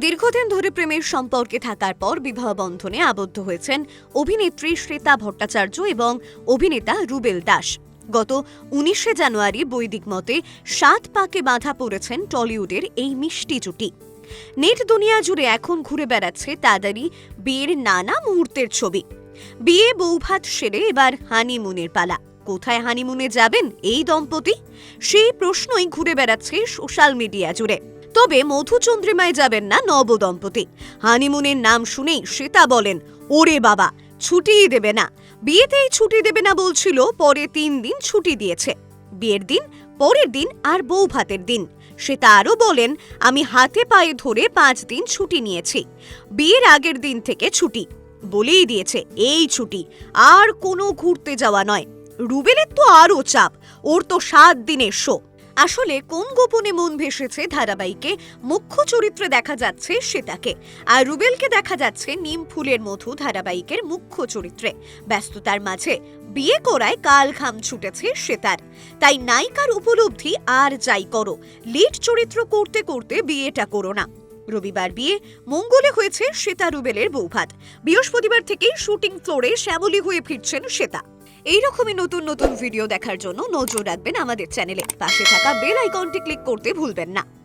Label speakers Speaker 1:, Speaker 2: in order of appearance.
Speaker 1: দীর্ঘদিন ধরে প্রেমের সম্পর্কে থাকার পর বিবাহ বন্ধনে আবদ্ধ হয়েছেন অভিনেত্রী শ্বেতা ভট্টাচার্য এবং অভিনেতা রুবেল দাস। গত উনিশে জানুয়ারি বৈদিক মতে সাত পাকে বাঁধা পড়েছেন টলিউডের এই মিষ্টি জুটি। নেট দুনিয়া জুড়ে এখন ঘুরে বেড়াচ্ছে তাদেরই বিয়ের নানা মুহূর্তের ছবি। বিয়ে বৌভাত সেরে এবার হানিমুনের পালা। কোথায় হানিমুনে যাবেন এই দম্পতি? সেই প্রশ্নই ঘুরে বেড়াচ্ছে সোশ্যাল মিডিয়া জুড়ে। তবে মধুচন্দ্রিমায় যাবেন না নব দম্পতি। হানিমুনের নাম শুনেই শ্বেতা বলেন, ওরে বাবা, ছুটিই দেবে না। বিয়েতেই ছুটি দেবে না বলছিল, পরে তিন দিন ছুটি দিয়েছে। বিয়ের দিন, পরের দিন আর বউ ভাতের দিন। শ্বেতা আরও বলেন, আমি হাতে পায়ে ধরে পাঁচ দিন ছুটি নিয়েছি। বিয়ের আগের দিন থেকে ছুটি। বলেই দিয়েছে, এই ছুটি। আর কোনো ঘুরতে যাওয়া নয়। রুবেলের তো আরও চাপ। ওর তো সাত দিনের শো। আসলে কোন গোপনে মন ভেসেছে ধারাবাহিকে? মুখ্য চরিত্রে দেখা যাচ্ছে শ্বেতাকে আর রুবেলকে দেখা যাচ্ছে নিম ফুলের মধু ধারাবাহিকের মুখ্য চরিত্রে। ব্যস্ততার মাঝে বিয়ে করায় কাল খাম ছুটেছে শ্বেতার তাই নায়িকার উপলব্ধি আর যাই করো, লিড চরিত্র করতে করতে বিয়েটা করো না। রবিবার বিয়ে, মঙ্গলে হয়েছে শ্বেতা রুবেলের বৌভাত। বৃহস্পতিবার থেকেই শুটিং ফ্লোরে শ্যামলী হয়ে ফিরছেন শ্বেতা এইরকমই নতুন নতুন ভিডিও দেখার জন্য নজর রাখবেন আমাদের চ্যানেলে পাশে থাকা বেল আইকনটি ক্লিক করতে ভুলবেন না।